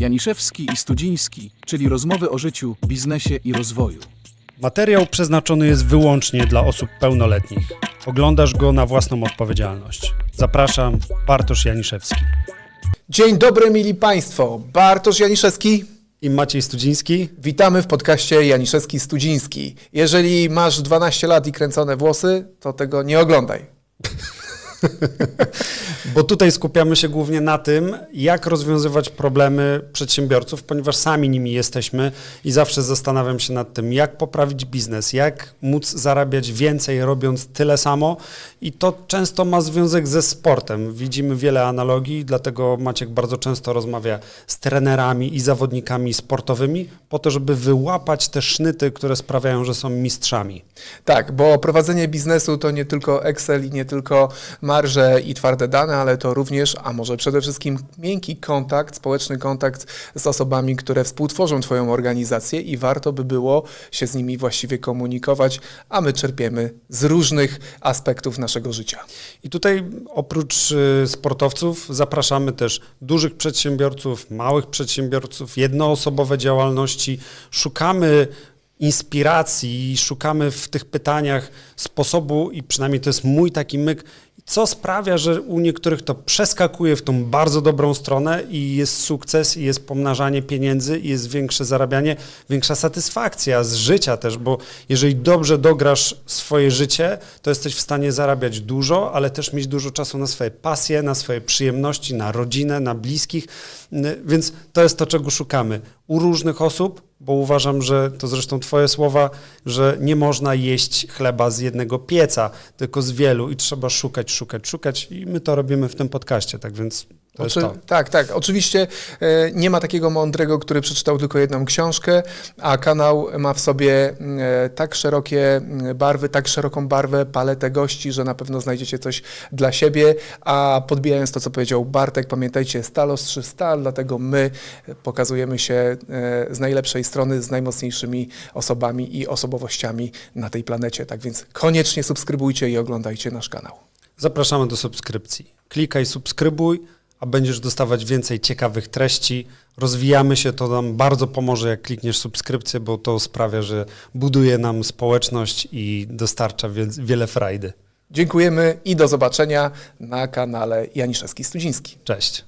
Janiszewski i Studziński, czyli rozmowy o życiu, biznesie i rozwoju. Materiał przeznaczony jest wyłącznie dla osób pełnoletnich. Oglądasz go na własną odpowiedzialność. Zapraszam, Bartosz Janiszewski. Dzień dobry, mili Państwo. Bartosz Janiszewski. I Maciej Studziński. Witamy w podcaście Janiszewski-Studziński. Jeżeli masz 12 lat i kręcone włosy, to tego nie oglądaj. Bo tutaj skupiamy się głównie na tym, jak rozwiązywać problemy przedsiębiorców, ponieważ sami nimi jesteśmy i zawsze zastanawiam się nad tym, jak poprawić biznes, jak móc zarabiać więcej, robiąc tyle samo. I to często ma związek ze sportem. Widzimy wiele analogii, dlatego Maciek bardzo często rozmawia z trenerami i zawodnikami sportowymi, po to, żeby wyłapać te sznyty, które sprawiają, że są mistrzami. Tak, bo prowadzenie biznesu to nie tylko Excel i nie tylko marże i twarde dane, ale to również, a może przede wszystkim miękki kontakt, społeczny kontakt z osobami, które współtworzą Twoją organizację i warto by było się z nimi właściwie komunikować, a my czerpiemy z różnych aspektów naszego życia. I tutaj oprócz y, sportowców zapraszamy też dużych przedsiębiorców, małych przedsiębiorców, jednoosobowe działalności. Szukamy inspiracji, szukamy w tych pytaniach sposobu i przynajmniej to jest mój taki myk, co sprawia, że u niektórych to przeskakuje w tą bardzo dobrą stronę i jest sukces, i jest pomnażanie pieniędzy, i jest większe zarabianie, większa satysfakcja z życia też, bo jeżeli dobrze dograsz swoje życie, to jesteś w stanie zarabiać dużo, ale też mieć dużo czasu na swoje pasje, na swoje przyjemności, na rodzinę, na bliskich, więc to jest to, czego szukamy. U różnych osób, bo uważam, że to zresztą Twoje słowa, że nie można jeść chleba z jednego pieca, tylko z wielu i trzeba szukać, szukać, szukać i my to robimy w tym podcaście, tak więc Oczy- to. Tak, tak. Oczywiście e, nie ma takiego mądrego, który przeczytał tylko jedną książkę, a kanał ma w sobie e, tak szerokie barwy, tak szeroką barwę, paletę gości, że na pewno znajdziecie coś dla siebie. A podbijając to, co powiedział Bartek, pamiętajcie, stal ostrzy stal, dlatego my pokazujemy się e, z najlepszej strony, z najmocniejszymi osobami i osobowościami na tej planecie. Tak więc koniecznie subskrybujcie i oglądajcie nasz kanał. Zapraszamy do subskrypcji. Klikaj subskrybuj, a będziesz dostawać więcej ciekawych treści. Rozwijamy się, to nam bardzo pomoże, jak klikniesz subskrypcję, bo to sprawia, że buduje nam społeczność i dostarcza wie- wiele frajdy. Dziękujemy i do zobaczenia na kanale Janiszewski Studziński. Cześć.